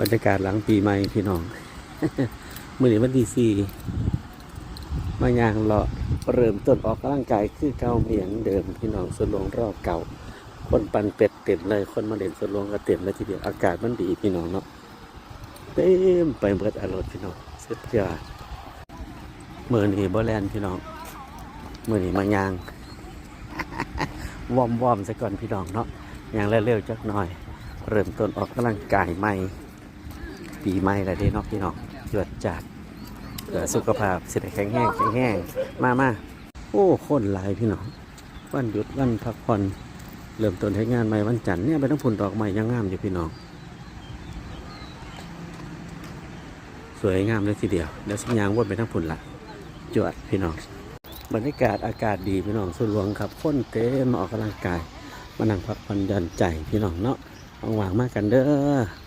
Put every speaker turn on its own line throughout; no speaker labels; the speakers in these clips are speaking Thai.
บรรยากาศหลังปีใหม่พี่น้องมื่อนี้วันที่สี่มายางเลาะเริ่มต้นออกกำลังกายคือเก่าเหมียงเดิมพี่น้องสวนหลวงรอบเก่า คนปันเป็ดเต็มเลย คนมาเล่นสวนหลวงก็เต็มเลยทีเดียวอากาศมันดีพี่น้องเนาะเต็มไปเบิดอารมณ์พี่น้องเสียยอดมื่อนี้บ่แลนพี่น้องมื่อนี้มายางวอมวอมซะก่อนพี่น้องเนาะยางเร็วๆจักหน่อย เริ่มต้นออกกำลังกายใหม่ ปีใหม่แล้วเด้เนาะพี่น้องจวดจัดเพื่อสุขภาพเสได็จแข็งแห้งแข็งแห้งมามาโอ้คนหลายพี่น้องวันหยุดวันพักผ่อนเริ่มต้นให้งานใหม่วันจันทร์เนี่ยไปต้องผุนดอกไม้ยังงามอยู่พี่น้อง สวยงามเลยทีเดียวเดี๋ยวสัญญางวนไปทั้งผุนละจวดพี่น้องบรรยากาศอากาศดีพี่น้องสุดหลวงครับคนเต็มมาออกกำลังกาย มานั่งพักผ่อนหย่อนใจพี่น้องเนาะว่างๆมากกันเด้อ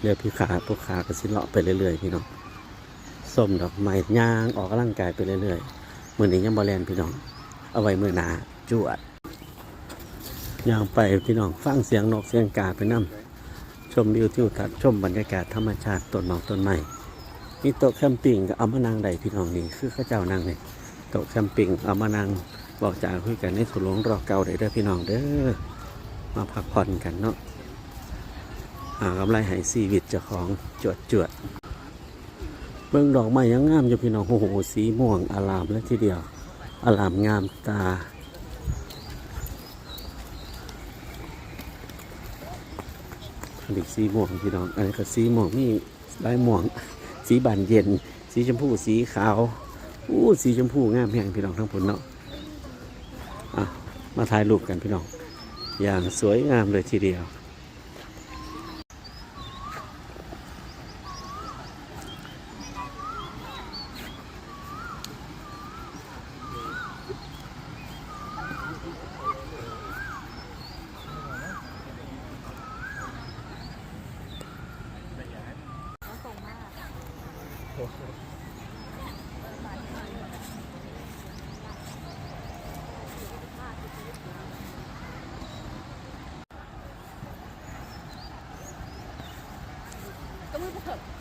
เรือพี่ขาพวกขาก็สิเลาะไปเรื่อยๆพี่น้องส้มดอกไม้ย่างออกกำลังกายไปเรื่อยๆมือนี้ยังบอแลนพี่น้อง เอาไว้มือหนาจวดย่างไปพี่น้องฟังเสียงนกเสียงกาไปนั่ชมวิวทิวทัศน์ชมบรรยากาศธรรมชาติต้นหมอกต้นไม้มีโต๊ะแคมปิ้งก็เอามานั่งได้พี่น้องนี่คือข้าเจ้านั่งนี่โต๊ะแคมปิ้งเอามานั่งบอกจากคุยกันในสุลวงรอเก่าได้เด้อพี่น้องเด้อมาพักผ่อนกันเนาะ หากำไรให้ชีวิตเจ้าของจวดจวดเบิ่งดอกไม้ยังงามอยู่พี่น้องโอ้โหสีม่วงอลามเลยทีเดียวอลามงามตาอันนี้สีม่วงพี่น้องอันนี้ก็สีม่วงนี่ลายม่วง สีบานเย็น สีชมพูสีขาวอู้สีชมพูงามแพงพี่น้องทั้งผลเนาะอะมาถ่ายรูปกันพี่น้อง อย่างสวยงามเลยทีเดียว
ก็มือเถอะ